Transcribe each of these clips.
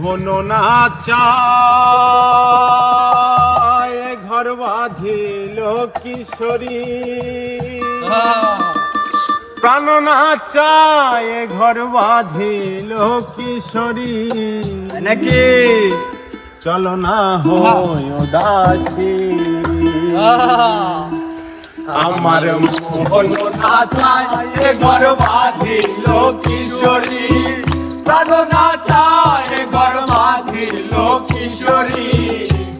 মোহন নাচায় ঘর বাঁধিল কিশোরী। প্রাণ নাচায় ঘর বাঁধিল কিশোরী। নাকি? চলো না হয় উদাসী। আমার মোহন নাচায় ঘর বাঁধিল কিশোরী। প্রাণ ঘর বাঁধিল কিশোরী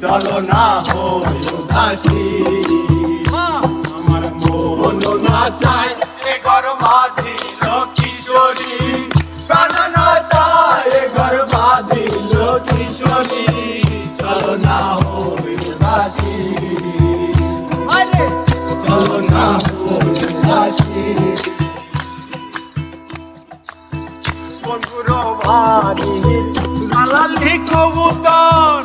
চলো না হয় উদাসী। আমার নাচায় ঘর বাঁধিল কিশোরী। প্রাণ নাচায় ঘর বাঁধিল কিশোরী। চলো না হয় উদাসী। চলো না হয় উদাসী। বন্ধুর বাড়ি লালালি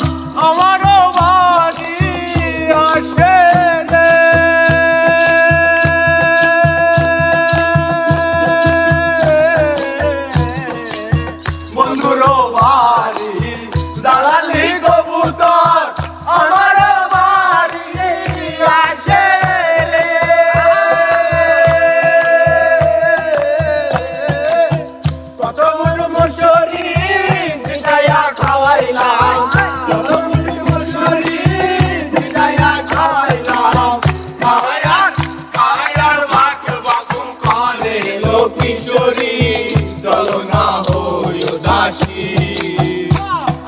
কিশোরী চলো না হই উদাসী।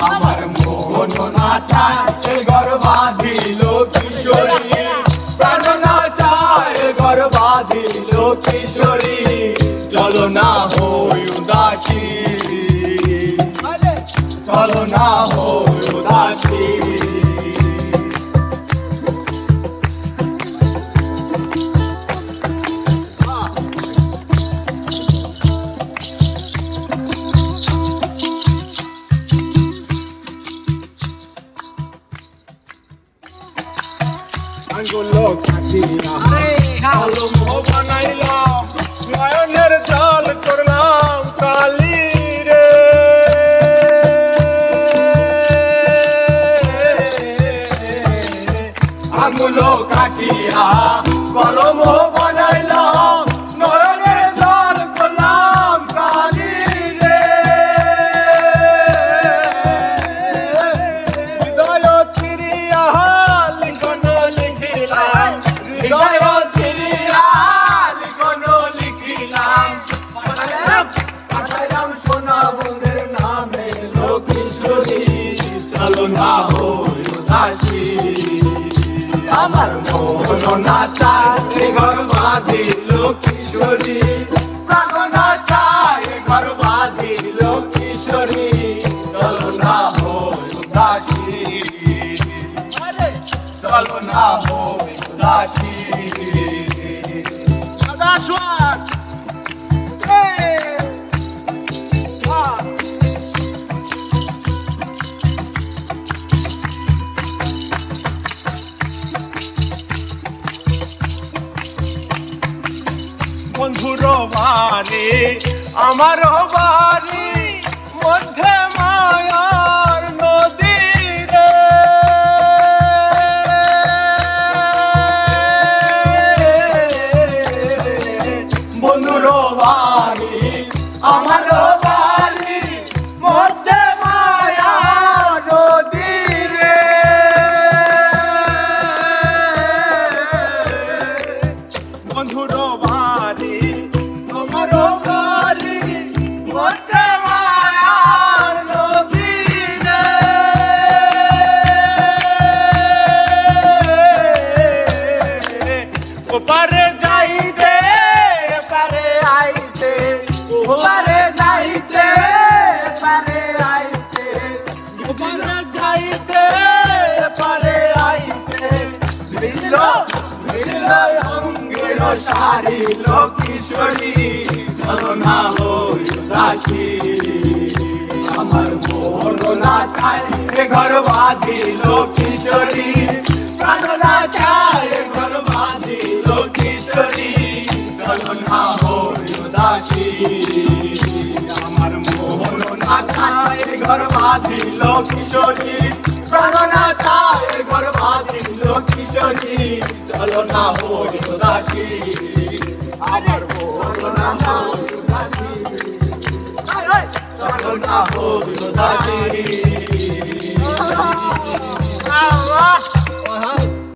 আমার মোহন নাচায় ঘর বাঁধিল কিশোরী প্রাণ নাচায় ঘর বাঁধিল কিশোরী। চলো না হই উদাসী। চলো না হই উদাসী। আঙ্গুলো কাটিয়া আলম বানাইলাম নয়নের জল করলাম। আমার মোহন নাচায় ঘর বাঁধিল কিশোরী নাচায় ঘর বাঁধিল কিশোরী চলো না হই উদাসী চলো না হই উদাসী আমার বাড়ি মধ্যে মায়ার বন্ধুর মিলল অঙ্গের সারি কিশোরী চলো না হই উদাসী আমার মোহন নাচায় ঘর বাঁধিল কিশোরী প্রাণ নাচায় ঘর বাঁধিল কিশোরী চলো না হই উদাসী আমার মোহন ছায় ঘর বাঁধিল কিশোরী প্রাণনা না তাই বাঁধিল কিশোরী চলো না হরি দাসী আমার বলনা হরি দাসী চলো না হরি দাসী আল্লাহ